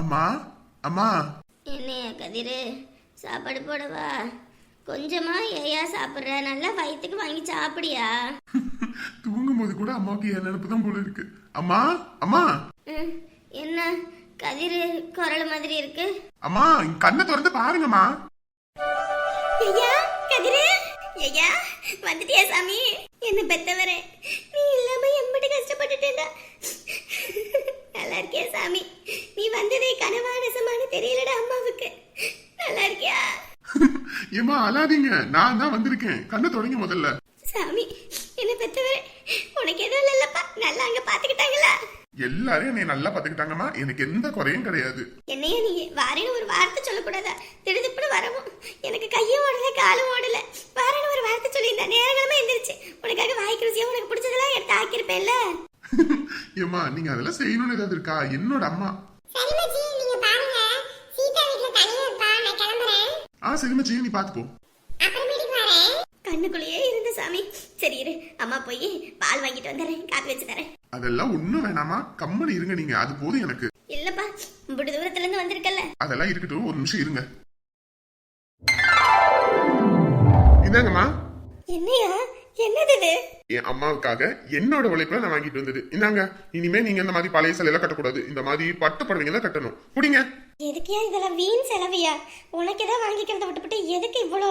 அம்மா அம்மா. என்னையா கதிரு சாப்பாடு போடவா? கொஞ்சமா ஏயா சாப்பிட்ற நல்லா வயிற்றுக்கு வாங்கி சாப்பிடியா? தூங்கும் போது கூட அம்மாவுக்கு என் நினைப்பு தான் போல இருக்கு. அம்மா அம்மா. ம், என்ன? கதிரு குரல் மாதிரி இருக்கு. அம்மா கண்ணை திறந்து பாருங்கம்மா. ஐயா கதிரு ஐயா வந்துட்டியா சாமி? என்ன பெத்தவரே. நீ இல்லாம எம்பிட்டு கஷ்டப்பட்டுட்டேன்டா. நல்லா இருக்கியா சாமி? நீ வந்ததே கனவா நெசமான தெரியலடா அம்மாவுக்கு. நல்லா இருக்கியா? ஏம்மா அழாதீங்க. நான் தான் வந்திருக்கேன். கண்ணை தொடங்க முதல்ல. சாமி என்ன பெத்தவரே உனக்கு எதுவும் இல்லைல்லப்பா. நல்லா அங்க பாத்துக்கிட்டாங்களா? எல்லாரும் என்னை நல்லா பாத்துக்கிட்டாங்கம்மா. எனக்கு எந்த குறையும் கிடையாது. என்னைய நீ வாரேன்னு ஒரு வார்த்தை சொல்லக்கூடாதா? திடுதிப்புன்னு வரவும். எனக்கு கையும் ஓடல காலும் ஓடல. வாரேன்னு ஒரு வார்த்தை சொல்லியிருந்தா நேரங்களமா எந்திரிச்சு. உனக்காக வாய்க்கு ருசியா உனக்கு பிடிச்சதெல்லாம் எடுத்து ஆக்கியிருப்பேன்ல. ஏம்மா நீங்க அதெல்லாம் செய்யணும்னு ஏதாவது இருக்கா? என்னோட அம்மா. சரிமச்சி நீங்க பாருங்க. சீதா வீட்ல தனியா இருப்பா. நான் கிளம்புறேன். ஆ சரிம்மா நீ பாத்துக்கோ. அப்புறமேட்டுக்கு வரேன். கண்ணுக்குள்ளேயே இருந்த சாமி. சரி இரு அம்மா போய் பால் வாங்கிட்டு வந்துடுறேன். காப்பி வச்சு தரேன். அதெல்லாம் ஒண்ணும் வேணாமா கம்மனு இருங்க நீங்க. அது போதும் எனக்கு. இல்லப்பா இப்படி தூரத்துல இருந்து வந்திருக்கல அதெல்லாம் இருக்கட்டும். ஒரு நிமிஷம் இருங்க. இந்தாங்கம்மா. என்னையா? என்னது இது? என் அம்மாவுக்காக என்னோட உழைப்புல நான் வாங்கிட்டு வந்தது. இந்தாங்க இனிமே நீங்க இந்த மாதிரி பழைய சிலையெல்லாம் கட்டக்கூடாது. இந்த மாதிரி பட்டு புடவைங்க தான் கட்டணும். குடிங்க. எதுக்கியா இதெல்லாம் வீண் செலவியா உனக்கு ஏதாவது வாங்கிக்கிறத விட்டுவிட்டு எதுக்கு இவ்வளோ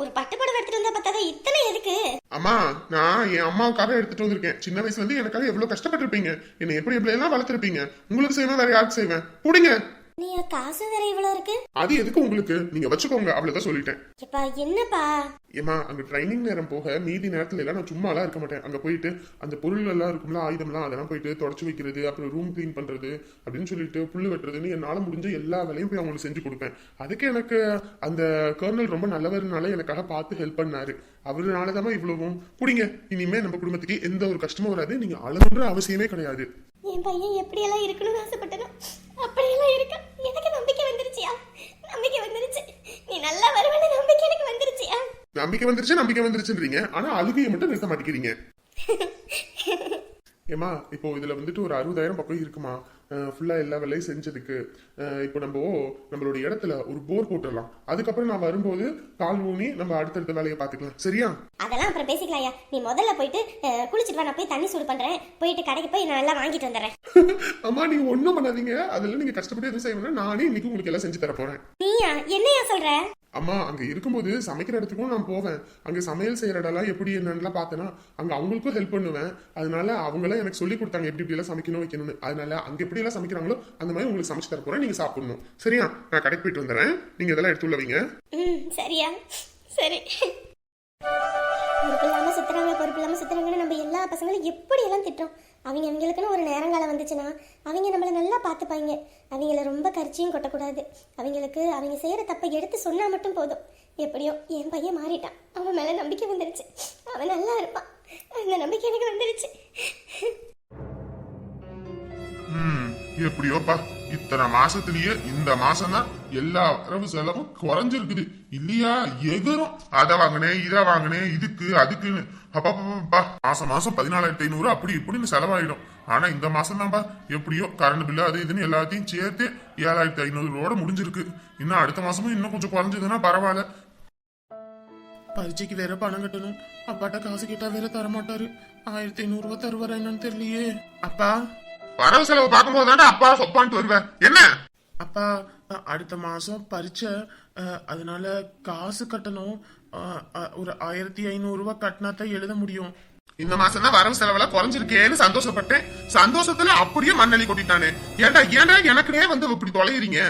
ஒரு பட்டு புடவை எடுத்துட்டு வந்தா பார்த்தாதான் இத்தனை எதுக்கு? அம்மா நான் என் அம்மாவுக்காக எடுத்துட்டு வந்திருக்கேன். சின்ன வயசுல இருந்து எனக்காக எவ்வளவு கஷ்டப்பட்டிருப்பீங்க. என்னை எப்படி எப்படி எல்லாம் வளர்த்துருப்பீங்க. உங்களுக்கு செய்வேன் வேற யாருக்கு செய்வேன்? குடிங்க. நீ காசு வேற இவ்வளோ இருக்கு? அது எதுக்கு உங்களுக்கு? நீங்க வச்சுக்கோங்க அவ்வளவுதான் சொல்லிட்டேன். எப்பா என்னப்பா? ஏமா அங்க ட்ரைனிங் நேரம் போக மீதி நேரத்துல எல்லாம் நான் சும்மாலாம் இருக்க மாட்டேன். அங்க போயிட்டு அந்த பொருள் எல்லாம் இருக்கும்ல ஆயுதம்லாம் அதெல்லாம் போயிட்டு தொடச்சு வைக்கிறது அப்புறம் ரூம் க்ளீன் பண்றது அப்படின்னு சொல்லிட்டு புல்லு வெட்டுறதுன்னு என்னால முடிஞ்ச எல்லா வேலையும் போய் அவங்களுக்கு செஞ்சு கொடுப்பேன். அதுக்கு எனக்கு அந்த கர்னல் ரொம்ப நல்லவர்னால எனக்காக பார்த்து ஹெல்ப் பண்ணாரு. அவருனாலதான் இவ்வளவும். குடிங்க இனிமே நம்ம குடும்பத்துக்கு எந்த ஒரு கஷ்டமும் வராது. நீங்க அழுகுன்ற அவசியமே கிடையாது. என் பையன் எப்படியெல்லாம் இருக்கணும்னு ஆசைப்பட்டனோ அப்படியெல்லாம் இருக்க. எனக்கு நம்பிக்கை வந்துருச்சியா? நம்பிக்கை வந்துருச்சு. நீ நல்லா வருவேன்னு நம்பிக்கை எனக்கு வந்துருச்சியா? நம்பிக்கை வந்துருச்சு நம்பிக்கை வந்துருச்சுன்றீங்க. ஆனா அழுகையை மட்டும் நிறுத்த மாட்டேங்கிறீங்க. ஏமா இப்போ இதுல வந்துட்டு ஒரு அறுபதாயிரம் பக்கம் இருக்குமா? ஃபுல்லா எல்லா வேலையும் செஞ்சதுக்கு. இப்போ நம்ம நம்மளோட இடத்துல ஒரு போர் போட்டுடலாம். அதுக்கப்புறம் நான் வரும்போது கால் ஊனி நம்ம அடுத்தடுத்த வேலையை பார்த்துக்கலாம். சரியா? அதெல்லாம் அப்புறம் பேசிக்கலாம்யா நீ முதல்ல போயிட்டு குளிச்சிட்டு வா. நான் போய் தண்ணி சூடு பண்றேன். போயிட்டு கடைக்கு போய் நான் எல்லாம் வாங்கிட்டு வந்துடுறேன். அம்மா நீங்க ஒண்ணும் பண்ணாதீங்க. அதுல நீங்க கஷ்டப்பட்டு எதுவும் செய்யணும்னா நானே இன்னைக்கு உங்களுக்கு எல்லாம் செஞ்சு தர போறேன். நீயா? என்னையா சொல்ற? அம்மா அங்க இருக்கும்போது சமைக்கிற இடத்துக்கும் நான் போவேன். அங்க சமையல் செய்யற இடம்லாம் எப்படி என்னன்னுலாம் பார்த்தேன்னா அங்க அவங்களுக்கும் ஹெல்ப் பண்ணுவேன். அதனால அவங்களாம் எனக்கு சொல்லி கொடுத்தாங்க எப்படி இப்படி எல்லாம் சமைக்கணும் வைக்கணும்னு. அதனால அங்க எப்படி எல்லாம் சமைக்கிறாங்களோ அந்த மாதிரி உங்களுக்கு சமைச்சு தர போறேன். நீங்க சாப்பிடணும். சரியா? நான் கடைக்கு போயிட்டு வந்துடுறேன். நீங்க இதெல்லாம் எடுத்து உள்ள வைங்க. சரியா? சரி. பொறுப்பு இல்லாம சுத்துறாங்க பொறுப்பு இல்லாம சுத்துறாங்கன்னு நம்ம எல்லா பசங்களும் எப்படி எல்லாம் திட்டோம் அவங்க அவங்களுக்குன்னு ஒரு நேரங்காலம் வந்துச்சுன்னா அவங்க நம்மளை நல்லா பார்த்துப்பாங்க. அவங்கள ரொம்ப கரிச்சியும் கொட்டக்கூடாது. அவங்களுக்கு அவங்க செய்யற தப்பை எடுத்து சொன்னா மட்டும் போதும். எப்படியோ என் பையன் மாறிட்டான். அவன் மேல நம்பிக்கை வந்துருச்சு. அவன் நல்லா இருப்பான். அந்த நம்பிக்கை எனக்கு வந்துருச்சு. எப்படியோப்பா இத்தனை மாசத்திலேயே இந்த மாசம் தான் எல்லா வரவு செலவும் குறைஞ்சிருக்குது. இல்லையா? எதிரும். அதை வாங்கினேன் இதை வாங்கினேன் இதுக்கு அதுக்குன்னு. அப்பா மாசம் மாசம் பதினாலாயிரத்தி ஐநூறு அப்படி இப்படின்னு செலவாயிடும். ஆனா இந்த மாசம் தான்ப்பா எப்படியோ கரண்ட் பில்லு அது இதுன்னு எல்லாத்தையும் சேர்த்து ஏழாயிரத்தி ஐநூறுவோட முடிஞ்சிருக்கு. இன்னும் அடுத்த மாசமும் இன்னும் கொஞ்சம் குறைஞ்சதுன்னா பரவாயில்ல. பரீட்சைக்கு வேற பணம் கட்டணும். அப்பாட்ட காசு கேட்டா வேற தரமாட்டாரு. ஆயிரத்தி ஐநூறு ரூபாய் தருவாரா என்னன்னு தெரியலையே. அப்பா வரவு செலவு பார்க்கும்போது தானே அப்பா சொப்பான்ட்டு வருவேன். என்ன? அப்பா அடுத்த மாசம் பரீட்சை அதனால காசு கட்டணும். ஒரு ஆயிரத்தி ஐநூறு ரூபாய் கட்டினா தான் எழுத முடியும். இந்த மாசம் தான் வரவு செலவெல்லாம் குறைஞ்சிருக்கேன்னு சந்தோஷப்பட்டேன். சந்தோஷத்துல அப்படியே மண்ணெளி கொட்டிட்டானே. ஏன்டா ஏன்டா எனக்குனே வந்து இப்படி தொலைகிறீங்க?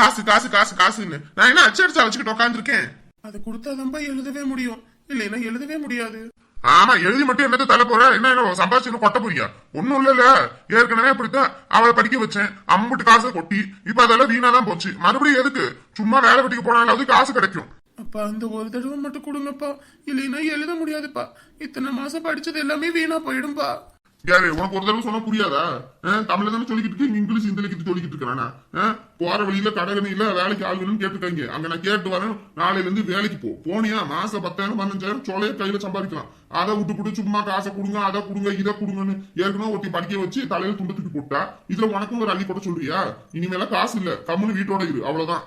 காசு காசு காசு காசுன்னு. நான் என்ன அச்சடிச்சா வச்சுக்கிட்டு உட்காந்துருக்கேன் அது கொடுத்தாதான்பா எழுதவே முடியும். இல்லைன்னா எழுதவே முடியாது. ஆமா எழுதி மட்டும் என்னது தள்ள போற? என்ன என்ன சம்பாதிச்சு கொட்ட போறியா? ஒண்ணும் இல்லல ஏற்கனவே அப்படித்தான் அவளை படிக்க வச்சேன். அம்முட்டு காசை கொட்டி இப்ப அதெல்லாம் வீணா தான் போச்சு. மறுபடியும் எதுக்கு? சும்மா வேலை வெட்டிக்கு போனாலாவது காசு கிடைக்கும். அப்பா அந்த ஒரு தடவை மட்டும் கொடுங்கப்பா. இல்லைன்னா எழுத முடியாதுப்பா. இத்தனை மாசம் படிச்சது எல்லாமே வீணா போயிடும்பா. யாரு? உனக்கு ஒரு தடவை சொன்னா புரியாதா? அஹ், தமிழ்ல தானே சொல்லிக்கிட்டு இருக்கு? இங்கிலீஷ் இந்திலிக்கிட்டு சொல்லிக்கிட்டு இருக்கிறானா போற வழியில கடகணியில வேலைக்கு ஆள் வேணும்னு கேட்டுக்காங்க அங்க நான் கேட்டு வரேன். நாளையில இருந்து வேலைக்கு போ. போனியா? மாசம் பத்தாயிரம் பதினஞ்சாயிரம் சொலைய கையில சம்பாதிக்கலாம். அதை விட்டு விட்டு சும்மா காசை கொடுங்க அதை கொடுங்க இதை கொடுங்கன்னு ஏற்கனவே ஒருத்தி படிக்க வச்சு தலையில துண்டு தூக்கி போட்டா இதுல உனக்கும் ஒரு அள்ளி போட சொல்றியா? இனிமேல காசு இல்ல. கம்முனு வீட்டோட இரு. அவ்வளவுதான்.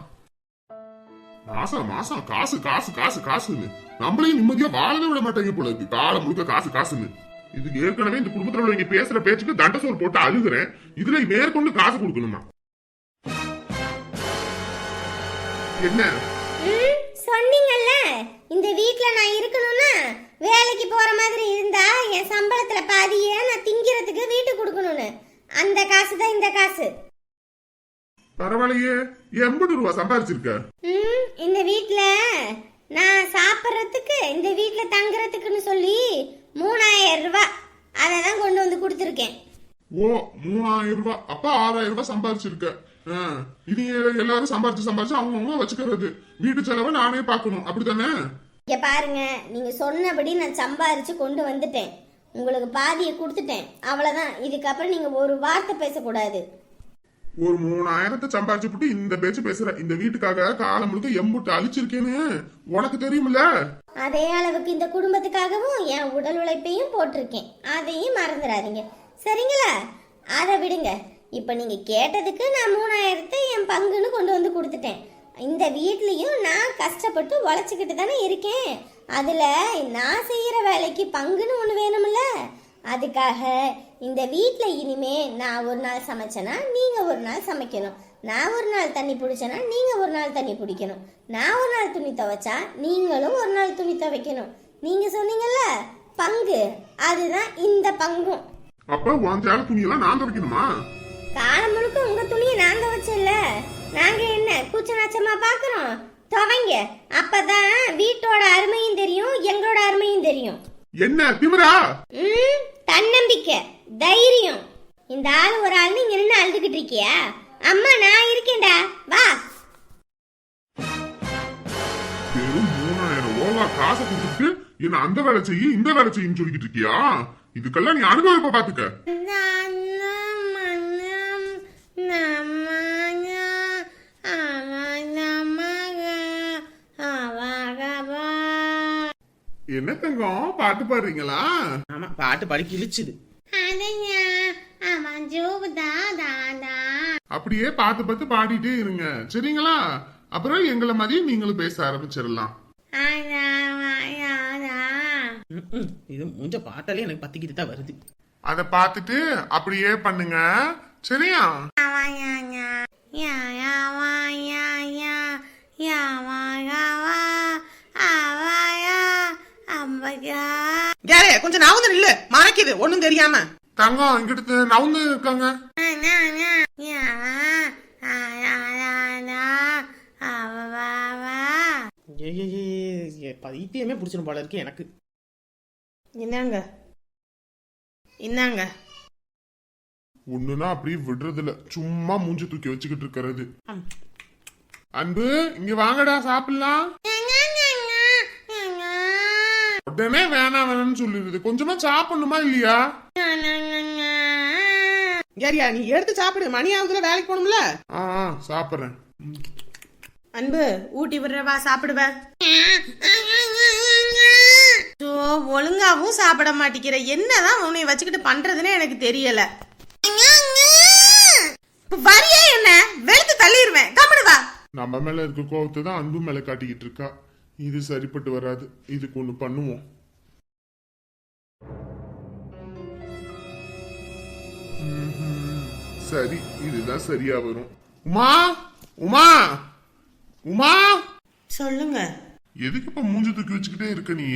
மாசம் மாசம். காசு காசு காசு காசுன்னு. நம்மளையும் நிம்மதியா வாழவே விட மாட்டேங்க போல இருக்கு. காலம் முழுக்க காசு காசுன்னு. இதுக்கு ஏற்கனவே இந்த குடும்பத்துல உள்ளவங்க பேசுற பேச்சுக்கு தண்ட சோறு போட்டு அழுகுறேன். இதுல மேற்கொண்டு காசு கொடுக்கணுமா? என்ன? சொன்னீங்கல்ல. இந்த வீட்ல நான் இருக்கணும்னா வேலைக்கு போற மாதிரி இருந்தா என் சம்பளத்துல பாதியே நான் திங்கிறதுக்கு வீட்டுக்கு கொடுக்கணும்னு. அந்த காசு தான் இந்த காசு. பரவாயில்லையே. எண்பது ரூபா சம்பாரிச்சிருக்க? இந்த வீட்ல நான் சாப்பிட்றதுக்கு இந்த வீட்ல தங்குறதுக்குன்னு சொல்லி மூணாயிரம் ரூபாய் அதை தான் கொண்டு வந்து கொடுத்துருக்கேன். ஓ மூணாயிரம் ரூபாய் அப்ப ஆறாயிரம் ரூபாய் சம்பாரிச்சிருக்க. இது எல்லாரும் சம்பாரிச்சு சம்பாரிச்சு அவங்க வச்சுக்கிறது. வீட்டு செலவை நானே பார்க்கணும். அப்படித்தானே? இங்க பாருங்க நீங்க சொன்னபடி நான் சம்பாரிச்சு கொண்டு வந்துட்டேன். உங்களுக்கு பாதியை கொடுத்துட்டேன். அவ்வளவுதான். இதுக்கப்புறம் நீங்க ஒரு வார்த்தை பேசக்கூடாது. ஒரு மூணாயிரத்தை சம்பாரிச்சு போட்டு இந்த பேச்சு பேசுற. இந்த வீட்டுக்காக காலம் முழுக்க எம்புட்டு அழிச்சிருக்கேன்னு உனக்கு தெரியுமில்ல அதே அளவுக்கு இந்த குடும்பத்துக்காகவும் என் உடல் உழைப்பையும் போட்டிருக்கேன். அதையும் மறந்துடாதீங்க. சரிங்களா? அதை விடுங்க. இப்போ நீங்க கேட்டதுக்கு நான் மூணாயிரத்தை என் பங்குன்னு கொண்டு வந்து கொடுத்துட்டேன். இந்த வீட்லயும் நான் கஷ்டப்பட்டு உழைச்சிக்கிட்டு தானே இருக்கேன். அதுல நான் செய்யற வேலைக்கு பங்குன்னு ஒன்று வேணும்ல. அதுக்காக இந்த வீட்டில் இனிமே நான் ஒரு நாள் சமைச்சேன்னா நீங்கள் ஒரு நாள் சமைக்கணும். நான் ஒரு நாள் தண்ணி பிடிச்சேன்னா நீங்கள் ஒரு நாள் தண்ணி பிடிக்கணும். நான் ஒரு நாள் துணி துவைச்சா நீங்களும் ஒரு நாள் துணி துவைக்கணும். நீங்கள் சொன்னீங்கல்ல பங்கு. அதுதான் இந்த பங்கும். அப்ப உன் துணியெல்லாம் நான் துவைக்கணுமா? காலம் முழுக்க உங்கள் துணியை நான் துவைச்சல நாங்கள் என்ன கூச்ச நாச்சமா பார்க்குறோம் துவைங்க. அப்பதான் வீட்டோட அருமையும் தெரியும் எங்களோட அருமையும் தெரியும். என்ன திமிரா? தன்னம்பிக்கை. தைரியம். இந்த ஆள் ஒரு ஆள் இங்க நின்று அழுதுகிட்டு இருக்கியா? அம்மா நான் இருக்கேன்டா. வா. வெறும் மூணாயிரம் ஓவா காசை கொடுத்துட்டு என்ன அந்த வேலை செய்ய இந்த வேலை செய்யும் சொல்லிக்கிட்டு இருக்கியா? இதுக்கெல்லாம் நீ அனுபவிப்ப பாத்துக்க. என்ன தங்கம்? பாட்டு பாடுறீங்களா? ஆமா பாட்டு பாடி கிழிச்சுது. அப்படியே பார்த்து பார்த்து பாடிட்டே இருங்க. சரிங்களா? அப்புறம் எங்களை மாதிரி நீங்களும் பேச ஆரம்பிச்சிடலாம். இது முஞ்ச பாட்டாலே எனக்கு பத்திக்கிட்டு தான் வருது. அத பார்த்துட்டு அப்படியே பண்ணுங்க. சரியா? யாரே கொஞ்சம் நாவுதல் இல்ல மறைக்குது. ஒண்ணும் தெரியாம. தங்கம் இங்கிட்டு நவுந்து இருக்காங்க. பைத்தியமே பிடிச்சிடும் போல இருக்கு எனக்கு. என்னங்க என்னங்க ஒண்ணுனா அப்படியே விடுறதில்ல. சும்மா மூஞ்சி தூக்கி வச்சுக்கிட்டு இருக்கிறது. அன்பு இங்க வாங்கடா சாப்பிடலாம். உடனே வேணாம் வேணாம்னு சொல்லிடுது. கொஞ்சமா சாப்பிடணுமா இல்லையா? யாரியா நீ எடுத்து சாப்பிடு. மணி ஆகுதுல வேலைக்கு போகணும்ல? ஆ சாப்பிடுறேன். அன்பு ஊட்டி விடுறவா சாப்பிடுவ? சோ ஒழுங்காவும் சாப்பிட மாட்டேங்கிற என்னதான் உன்னை வச்சுக்கிட்டு பண்றதுன்னு எனக்கு தெரியல. வரியா என்ன? வெளுத்து தள்ளிடுவேன் கம்முனு வா. நம்ம மேல இருக்க கோவத்தை தான் அன்பு மேல காட்டிக்கிட்டு இருக்கா. இது சரிப்பட்டு வராது. இதுக்கு ஒண்ணு பண்ணுவோம். ம்ஹும். சரி இதுதான் சரியா வரும். உமா உமா உமா. சொல்லுங்க. எதுக்கு இப்ப மூஞ்சி தூக்கி வச்சுக்கிட்டே இருக்க நீ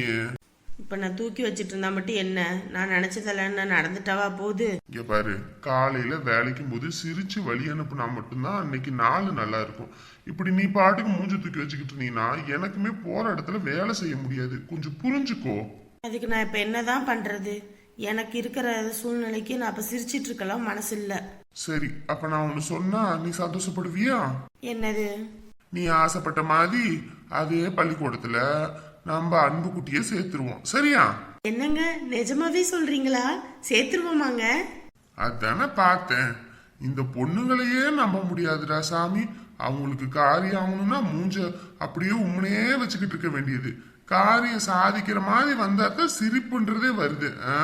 இப்ப நான் தூக்கி வச்சிட்டு இருந்தா மட்டும் என்ன? நான் நினைச்சதெல்லாம் என்ன நடந்துட்டவா போகுது? இங்க பாரு காலையில வேலைக்கும் போது சிரிச்சு வழி அனுப்புனா மட்டும்தான் அன்னைக்கு நாள் நல்லா இருக்கும். இப்படி நீ பாட்டுக்கு மூஞ்சி தூக்கி வச்சுக்கிட்டு இருந்தீங்கன்னா எனக்குமே போற இடத்துல வேலை செய்ய முடியாது. கொஞ்சம் புரிஞ்சுக்கோ. அதுக்கு நான் இப்ப என்னதான் பண்றது? எனக்கு இருக்கிற சூழ்நிலைக்கு நான் அப்ப சிரிச்சிட்டு இருக்கலாம் மனசு இல்ல சரி அப்ப நான் ஒண்ணு சொன்னா நீ சந்தோஷப்படுவியா? என்னது? நீ ஆசைப்பட்ட மாதிரி அதே பள்ளிக்கூடத்துல நம்ம அன்பு குட்டிய சேர்த்துருவோம். சரியா? என்னங்க நிஜமாவே சொல்றீங்களா? சேர்த்துருவோமாங்க? அதானே பார்த்தேன். இந்த பொண்ணுங்களையே நம்ப முடியாதுடா சாமி. அவங்களுக்கு காரியம் ஆகணும்னா மூஞ்ச அப்படியே உம்மனையே வச்சுக்கிட்டு இருக்க வேண்டியது. காரியம் சாதிக்கிற மாதிரி வந்தா தான் சிரிப்புன்றதே வருது ஆ?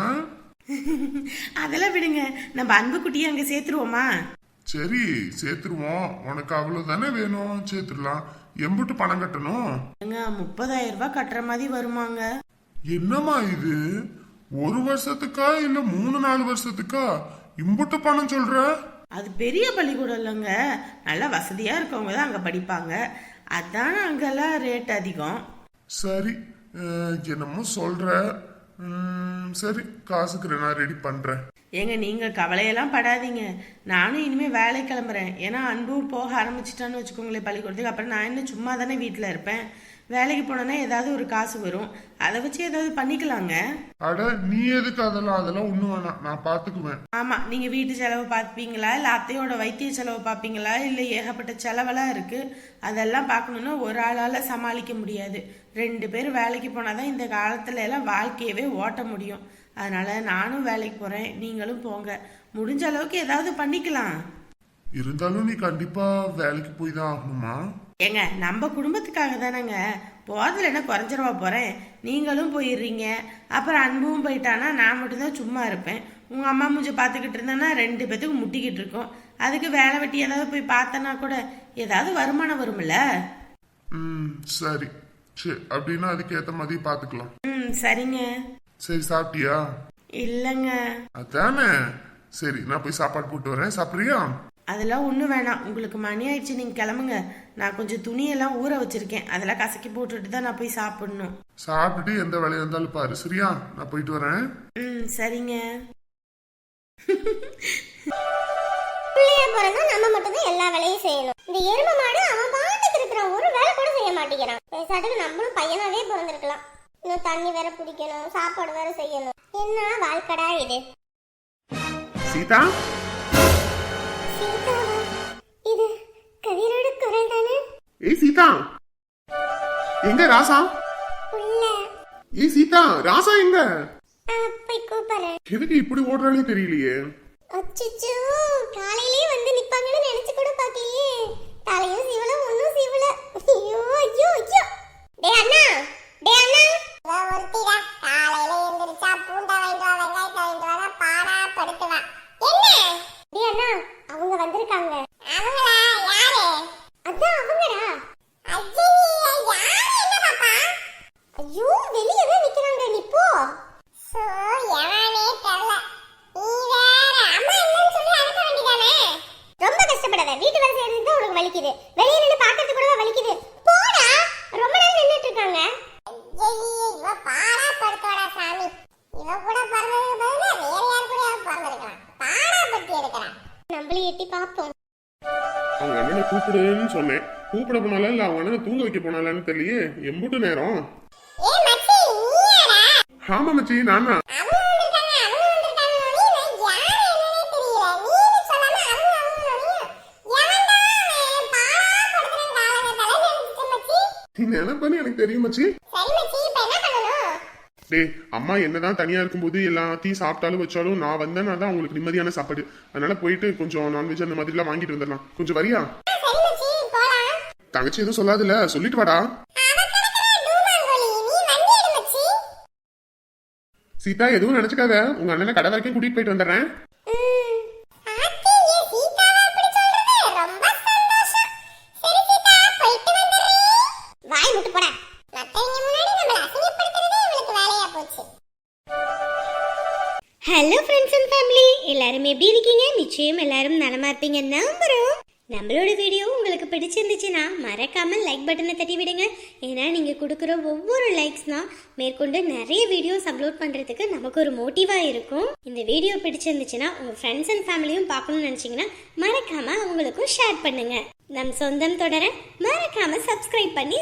அதெல்லாம் விடுங்க. நம்ம அன்பு குட்டியை அங்க சேர்த்துருவோமா? சரி சேர்த்துருவோம். உனக்கு அவ்வளவு தானே வேணும்? சேர்த்துடலாம். எம்புட்டு பணம் கட்டணும்? ஏங்க முப்பதாயிரம் ரூபாய் கட்டுற மாதிரி வருமாங்க. என்னம்மா இது? ஒரு வருஷத்துக்கா இல்ல மூணு நாலு வருஷத்துக்கா? இம்புட்டு பணம் சொல்ற? அது பெரிய பள்ளிக்கூடம் இல்லைங்க. நல்ல வசதியா இருக்கவங்க தான் அங்க படிப்பாங்க. அதான் அங்கெல்லாம் ரேட் அதிகம். சரி என்னமோ சொல்ற. உம், சரி காசுக்கு நான் ரெடி பண்றேன். ஏங்க நீங்க கவலையெல்லாம் படாதீங்க. நானும் இனிமே வேலை கிளம்புறேன். ஏன்னா அன்பு போக ஆரம்பிச்சிட்டான்னு வச்சுக்கோங்களேன் பள்ளிக்கூடத்துக்கு. அப்புறம் நான் என்ன சும்மா தானே வீட்டில் இருப்பேன்? வேலைக்கு போனேன்னா ஏதாவது ஒரு காசு வரும். அதை வச்சு ஏதாவது பண்ணிக்கலாங்க. அட நீ எதுக்கு அதெல்லாம்? அதெல்லாம் ஒண்ணு வேணாம். நான் பாத்துக்குவேன். ஆமா நீங்க வீட்டு செலவு பார்ப்பீங்களா இல்ல அத்தையோட வைத்திய செலவு பார்ப்பீங்களா இல்ல ஏகப்பட்ட செலவெல்லாம் இருக்கு. அதெல்லாம் பார்க்கணும்னா ஒரு ஆளால சமாளிக்க முடியாது. ரெண்டு பேர் வேலைக்கு போனாதான் இந்த காலத்துல எல்லாம் வாழ்க்கையவே ஓட்ட முடியும். அதனால நானும் வேலைக்கு போறேன். நீங்களும் போங்க. முடிஞ்ச அளவுக்கு ஏதாவது பண்ணிக்கலாம். இருந்தாலும் நீ கண்டிப்பா வேலைக்கு போய் தான் ஆகணுமா? ஏங்க நம்ம குடும்பத்துக்காக தானேங்க. போறதுல என்ன குறைஞ்சிரவா போறேன்? நீங்களும் போயிடுறீங்க. அப்புறம் அன்பும் போயிட்டானா நான் மட்டும்தான் சும்மா இருப்பேன். உங்க அம்மா மூஞ்ச பார்த்துக்கிட்டு இருந்தேன்னா ரெண்டு பேத்துக்கும் முட்டிக்கிட்டு இருக்கோம். அதுக்கு வேலை வெட்டி ஏதாவது போய் பார்த்தனா கூட ஏதாவது வருமானம் வரும்ல? ம் சரி. சரி அப்படின்னா அதுக்கு ஏத்த மாதிரி பாத்துக்கலாம் ம் சரிங்க. சரி சாப்பிட்டியா? இல்லைங்க. அதானே. சரி நான் போய் சாப்பாடு போட்டு வரேன். சாப்பிடுறியா? அதெல்லாம் ஒன்றும் வேணாம். உங்களுக்கு மணி ஆயிடுச்சு நீங்கள் கிளம்புங்க. நான் கொஞ்சம் துணியெல்லாம் ஊற வச்சிருக்கேன். அதெல்லாம் கசக்கி போட்டுட்டு தான் நான் போய் சாப்பிடணும். சாப்பிட்டுட்டு எந்த வேலையா இருந்தாலும் பாரு. சரியா? நான் போயிட்டு வரேன். ம் சரிங்க. பிள்ளைய பிறந்தா நம்ம மட்டும் தான் எல்லா வேலையும் செய்யணும். இந்த எரும மாடு அவன் பாட்டுக்கு இருக்கிறான் ஒரு வேலை கூட செய்ய மாட்டேங்கிறான். பேசாட்டுக்கு நம்மளும் பையனாவே பிறந்திருக்கலாம். இன்னும் தண்ணி வேற பிடிக்கணும் சாப்பாடு வேற செய்யணும். என்ன வாழ்க்கடா இது? சீதா? இது கதிரோட குரல் தானே? ஏய் சீதா. எங்க ராசா? உள்ள. ஏய் சீதா ராசா எங்க? போய் கூப்பிடுறேன். எதுக்கு இப்படி ஓடுறானே தெரியலையே. அச்சச்சோ காலையிலேயே வந்து நிப்பாங்கன்னு நினைச்சு கூட பார்க்கலையே. தலையும் சீவல ஒண்ணும் சீவல. ஐயோ ஐயோ ஐயோ. டே அண்ணா. டே அண்ணா. ஒருத்திடா. காலையில எந்திரிச்சா பூண்டை வாங்கிட்டு வா வெங்காயத்தை வாங்கிட்டு வா பாடா படுத்துவா என்ன? டே அண்ணா அவங்க வந்திருக்காங்க அவங்களா யாரு அதான் அவங்கடா ஐயோ யாரு என்ன பாப்பா ஐயோ வெளியே தான் நிக்கிறாங்க நீ போ சோ எவனே தெரியல நீ வேற அம்மா என்னன்னு சொல்லி அனுப்ப வேண்டியதானே ரொம்ப கஷ்டப்படாத வீட்டு வேலை செய்யறதுக்கு தான் உனக்கு வலிக்குது வெளியே நின்று பாக்கிறதுக்கு கூட வலிக்குது போடா ரொம்ப நேரம் நின்னுட்டு இருக்காங்க ஐயையே, இவ பாடா படுத்தோடா சாமி இவ கூட பிறந்ததுக்கு பதிலா வேற யார் கூட பிறந்திருக்கலாம் பாடா படுத்தி நம்மளையும் எட்டி பார்ப்போம். அவங்க அண்ணனை கூப்பிடுன்னு சொன்னேன். கூப்பிட போனால இல்ல அவங்க அண்ணனை தூங்க வைக்க போனாலான்னு தெரியலையே. எம்புட்டு நேரம். ஆமா மச்சி நானா? நினைப்பேன்னு எனக்கு தெரியும் மச்சி சரி மச்சி இப்ப என்ன பண்ணணும் டேய் அம்மா என்னதான் தனியா இருக்கும்போது எல்லாத்தையும் சாப்பிட்டாலும் வச்சாலும் நான் வந்தேன்னா தான் அவங்களுக்கு நிம்மதியான சாப்பாடு. அதனால போயிட்டு கொஞ்சம் நான்வெஜ் அந்த மாதிரிலாம் வாங்கிட்டு வந்துடலாம். கொஞ்சம் வரியா? தங்கச்சி எதுவும் சொல்லாதுல சொல்லிட்டு வாடா. சீதா எதுவும் நினைச்சுக்காத. உங்க அண்ணனை கடை வரைக்கும் கூட்டிட்டு போயிட்டு வந்துடுறேன். ஹலோ ஃப்ரெண்ட்ஸ் அண்ட் ஃபேமிலி எல்லாரும் எப்படி இருக்கீங்க? நிச்சயம் எல்லாரும் நலமா இருப்பீங்க நம்புறோம். நம்மளோட வீடியோ உங்களுக்கு பிடிச்சிருந்துச்சுன்னா மறக்காம லைக் பட்டனை தட்டி விடுங்க. ஏன்னா நீங்க கொடுக்குற ஒவ்வொரு லைக்ஸ்னா மேற்கொண்டு நிறைய வீடியோஸ் அப்லோட் பண்றதுக்கு நமக்கு ஒரு மோட்டிவா இருக்கும். இந்த வீடியோ பிடிச்சிருந்துச்சுன்னா உங்க ஃப்ரெண்ட்ஸ் அண்ட் ஃபேமிலியும் பார்க்கணும்னு நினைச்சீங்கன்னா மறக்காம அவங்களுக்கும் ஷேர் பண்ணுங்க. நம் சொந்தம் தொடர மறக்காம சப்ஸ்கிரைப் பண்ணி